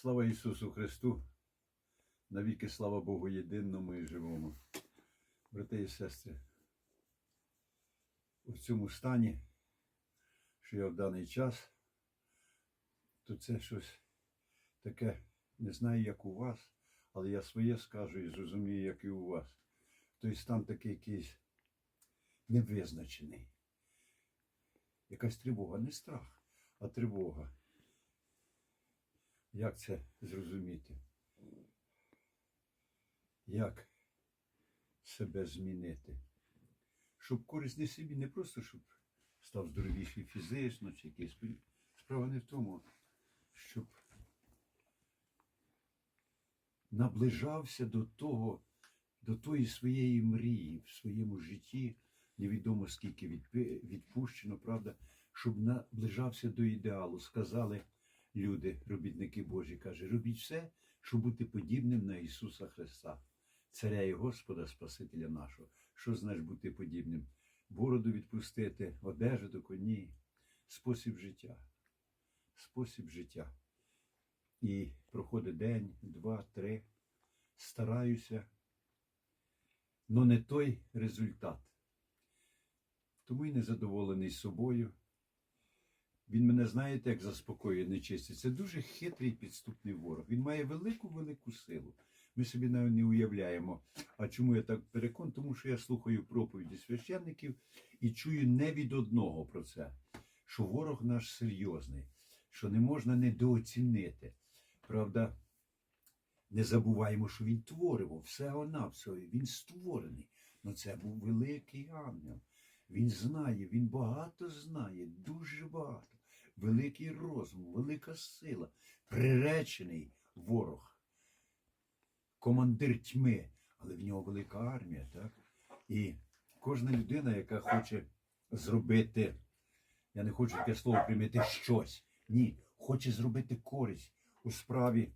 Слава Ісусу Христу! Навіки слава Богу єдиному і живому. Брати і сестри, у цьому стані, що я в даний час, то це щось таке, не знаю, як у вас, але я своє скажу і зрозумію, як і у вас. Той стан такий якийсь невизначений. Якась тривога, не страх, а тривога. Як це зрозуміти? Як себе змінити? Щоб користь не собі, не просто щоб став здоровіший фізично чи якийсь. Справа не в тому, щоб наближався до того, до тої своєї мрії в своєму житті, невідомо скільки відпущено, правда, щоб наближався до ідеалу. Сказали люди, робітники Божі, каже, робіть все, щоб бути подібним на Ісуса Христа, Царя і Господа, Спасителя нашого. Що значить бути подібним? Бороду відпустити, одежу до коні, спосіб життя. Спосіб життя. І проходить день, два, три. Стараюся, але не той результат. Тому і незадоволений собою. Він мене, знаєте, як заспокоює нечистий. Це дуже хитрий підступний ворог. Він має велику-велику силу. Ми собі навіть не уявляємо. А чому я так переконаний? Тому що я слухаю проповіді священників і чую не від одного про це, що ворог наш серйозний, що не можна недооцінити. Правда, не забуваємо, що він творив все вона, все, він створений. Ну це був великий ангел. Він знає, він багато знає, дуже багато. Великий розум, велика сила, приречений ворог, командир тьми, але в нього велика армія, так? І кожна людина, яка хоче зробити, я не хочу таке слово приймати щось. Ні, хоче зробити користь у справі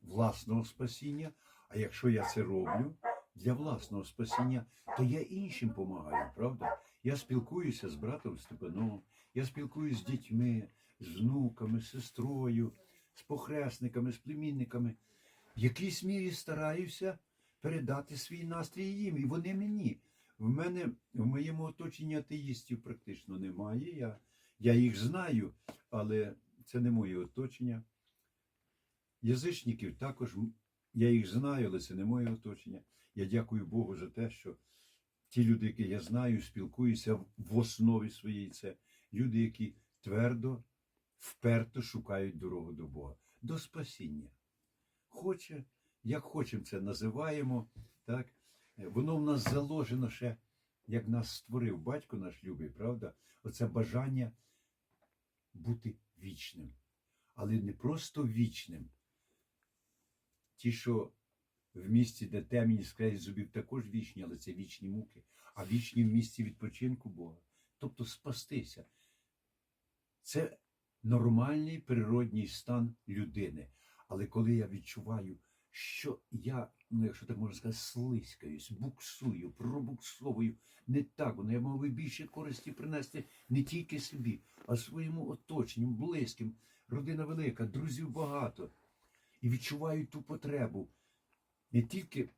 власного спасіння. А якщо я це роблю для власного спасіння, то я іншим допомагаю, правда? Я спілкуюся з братом Степаном, я спілкуюся з дітьми, з внуками, з сестрою, з похресниками, з племінниками. В якійсь мірі стараюся передати свій настрій їм, і вони мені. В мене в моєму оточенні атеїстів практично немає. Я, я їх знаю, але це не моє оточення. Язичників також я їх знаю, але це не моє оточення. Я дякую Богу за те, що ті люди, які я знаю, спілкуюся в- основі своїй, це люди, які твердо, вперто шукають дорогу до Бога, до спасіння. Хоче, як хочемо це називаємо, так? Воно в нас заложено ще, як нас створив батько наш любий, правда? Оце бажання бути вічним. Але не просто вічним. Ті, що в місті, де темінь скрізь зубів, також вічні, але це вічні муки, а вічні в місці відпочинку Бога. Тобто спастися. Це нормальний природній стан людини. Але коли я відчуваю, що я, ну якщо так можна сказати, слизькаюсь, буксую, пробуксовую не так, воно я мав би більше користі принести не тільки собі, а своєму оточенню, близьким. Родина велика, друзів багато. І відчуваю ту потребу не тільки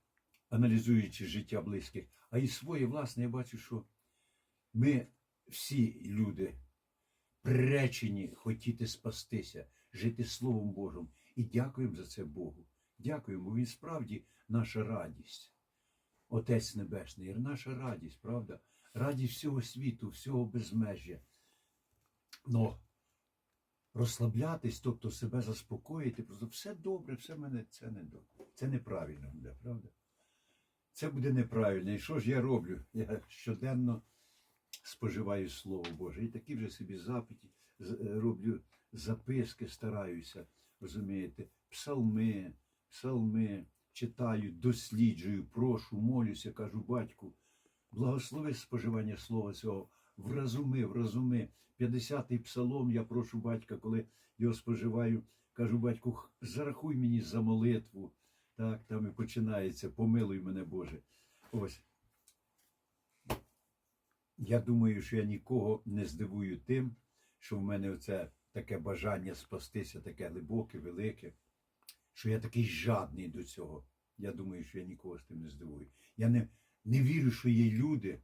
аналізуючи життя близьких, а й своє власне. Я бачу, що ми всі люди приречені хотіти спастися, жити Словом Божим. І дякуємо за це Богу. Дякуємо, Він справді наша радість. Отець Небесний, наша радість, правда? Радість всього світу, всього безмежжя. Но розслаблятись, тобто себе заспокоїти, просто все добре, все в мене це не добре. Це неправильно буде, правда? Це буде неправильно. І що ж я роблю? Я щоденно споживаю Слово Боже. І такі вже собі запиті е, роблю записки, стараюся, розумієте, псалми, псалми читаю, досліджую, прошу, молюся, кажу батьку, благослови споживання слова цього, вразуми, вразуми. 50-й псалом я прошу батька, коли його споживаю, кажу батьку, зарахуй мені за молитву. Так, там і починається, помилуй мене, Боже. Ось. Я думаю, що я нікого не здивую тим, що в мене оце таке бажання спастися, таке глибоке, велике. що я такий жадний до цього. Я думаю, що я нікого з тим не здивую. Я не, не вірю, що є люди,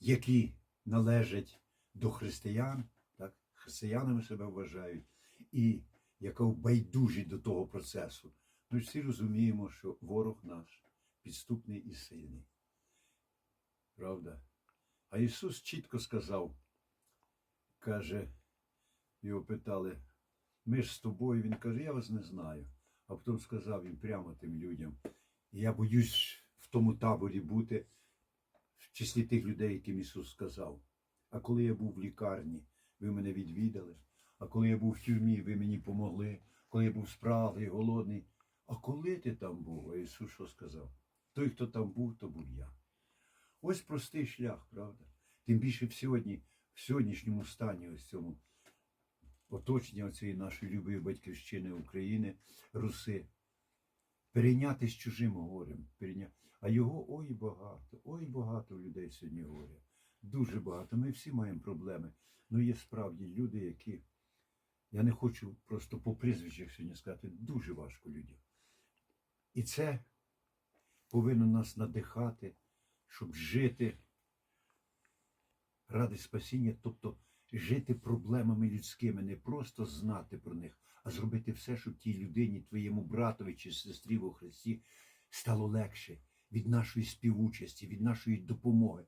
які належать до християн, так, християнами себе вважають, і яка байдужі до того процесу. Ми всі розуміємо, що ворог наш підступний і сильний. Правда? А Ісус чітко сказав, каже, його питали, ми ж з тобою, він каже, я вас не знаю. А потім сказав він прямо тим людям, я боюсь в тому таборі бути числі тих людей, яким Ісус сказав. А коли я був в лікарні, ви мене відвідали. А коли я був в тюрмі, ви мені помогли. Коли я був спраглий, голодний. А коли ти там був? А Ісус що сказав? Той, хто там був, то був я. Ось простий шлях, правда? Тим більше в сьогодні, в сьогоднішньому стані, ось цьому оточення цієї нашої любої батьківщини України, Руси. Перейняти з чужим горем. Перейня... А його ой багато, ой багато людей сьогодні горя. Дуже багато. Ми всі маємо проблеми. Ну є справді люди, які. Я не хочу просто по прізвищах сьогодні сказати, дуже важко людям. І це повинно нас надихати, щоб жити ради спасіння, тобто жити проблемами людськими, не просто знати про них, а зробити все, щоб тій людині, твоєму братові чи сестрі во Христі стало легше від нашої співучасті, від нашої допомоги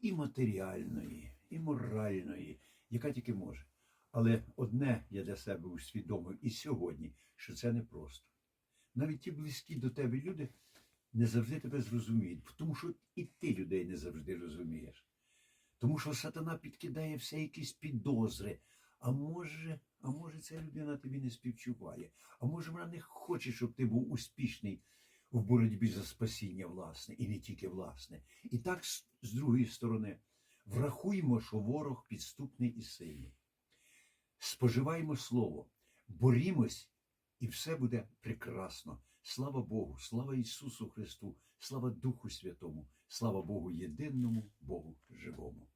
і матеріальної, і моральної, яка тільки може. Але одне я для себе усвідомив і сьогодні, що це непросто. Навіть ті близькі до тебе люди не завжди тебе зрозуміють, тому що і ти людей не завжди розумієш. Тому що сатана підкидає все якісь підозри. А може, а може, ця людина тобі не співчуває, а може вона не хоче, щоб ти був успішний в боротьбі за спасіння власне, і не тільки власне. І так, з, другої сторони, врахуємо, що ворог підступний і сильний. Споживаємо слово, борімось, і все буде прекрасно. Слава Богу, слава Ісусу Христу, слава Духу Святому, слава Богу єдиному, Богу живому.